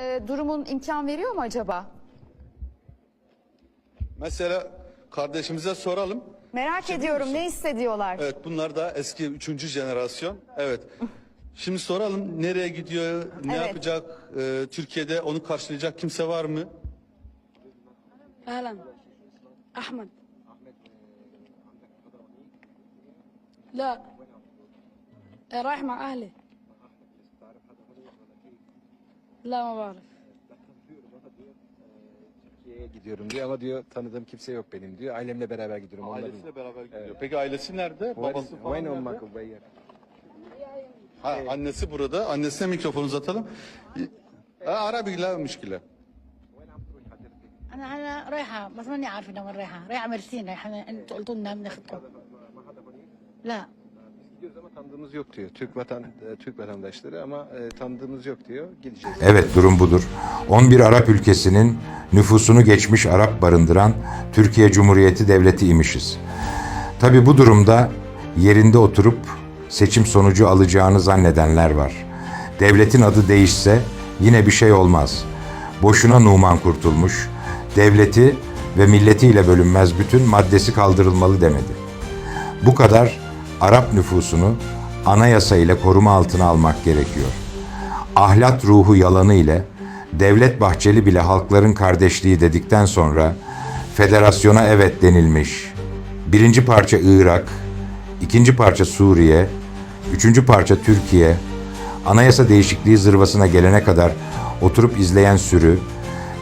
Ee, durumun imkan veriyor mu acaba? Mesela kardeşimize soralım. Merak ediyorum ne hissediyorlar? Evet bunlar da eski üçüncü jenerasyon. Evet. Şimdi soralım nereye gidiyor, ne Evet. yapacak, Ee, Türkiye'de onu karşılayacak kimse var mı? اهلا احمد لا آه، رايح مع اهلي لا ما بعرف Türkiye'ye gidiyorum diyor ama diyor tanıdığım kimse yok benim diyor. Ailemle beraber gidiyorum. Onların. Ailesiyle beraber gidiyor. Peki ailesi nerede? Babası falan Wayne nerede? olmak bayır. Ha, annesi burada. Annesine mikrofon uzatalım. Ha, Arabi la müşkile. انا انا رايحه بس ماني عارفه انا وين رايحه رايحه ميرسين رايحه انتوا قلتوا لنا بناخدكم لا Gidiyoruz ama tanıdığımız yok diyor. Türk vatan e, Türk vatandaşları ama e, tanıdığımız yok diyor. Gideceğiz. Evet durum budur. 11 Arap ülkesinin nüfusunu geçmiş Arap barındıran Türkiye Cumhuriyeti Devleti imişiz. Tabi bu durumda yerinde oturup seçim sonucu alacağını zannedenler var. Devletin adı değişse yine bir şey olmaz. Boşuna Numan kurtulmuş, devleti ve milletiyle bölünmez bütün maddesi kaldırılmalı demedi. Bu kadar Arap nüfusunu anayasa ile koruma altına almak gerekiyor ahlat ruhu yalanı ile Devlet Bahçeli bile halkların kardeşliği dedikten sonra federasyona evet denilmiş. Birinci parça Irak, ikinci parça Suriye, üçüncü parça Türkiye, anayasa değişikliği zırvasına gelene kadar oturup izleyen sürü,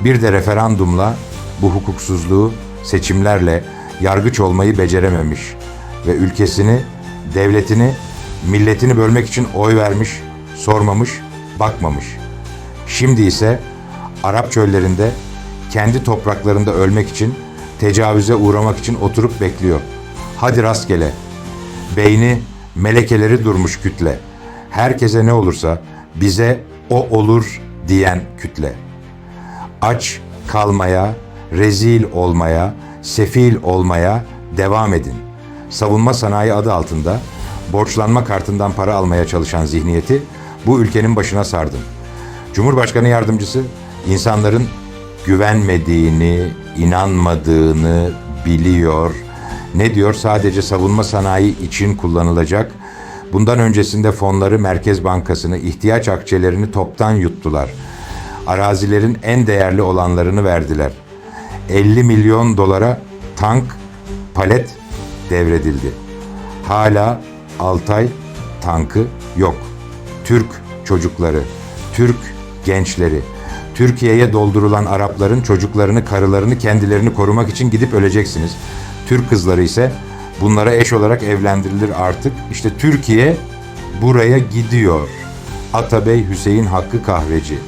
bir de referandumla bu hukuksuzluğu seçimlerle yargıç olmayı becerememiş ve ülkesini, devletini, milletini bölmek için oy vermiş, sormamış, bakmamış. Şimdi ise Arap çöllerinde kendi topraklarında ölmek için, tecavüze uğramak için oturup bekliyor. Hadi rastgele. Beyni, melekeleri durmuş kütle. Herkese ne olursa bize o olur diyen kütle aç kalmaya, rezil olmaya, sefil olmaya devam edin. Savunma sanayi adı altında borçlanma kartından para almaya çalışan zihniyeti bu ülkenin başına sardım. Cumhurbaşkanı yardımcısı insanların güvenmediğini, inanmadığını biliyor. Ne diyor? Sadece savunma sanayi için kullanılacak. Bundan öncesinde fonları Merkez Bankası'nı, ihtiyaç akçelerini toptan yuttular arazilerin en değerli olanlarını verdiler. 50 milyon dolara tank, palet devredildi. Hala Altay tankı yok. Türk çocukları, Türk gençleri, Türkiye'ye doldurulan Arapların çocuklarını, karılarını, kendilerini korumak için gidip öleceksiniz. Türk kızları ise bunlara eş olarak evlendirilir artık. İşte Türkiye buraya gidiyor. Atabey Hüseyin Hakkı Kahveci.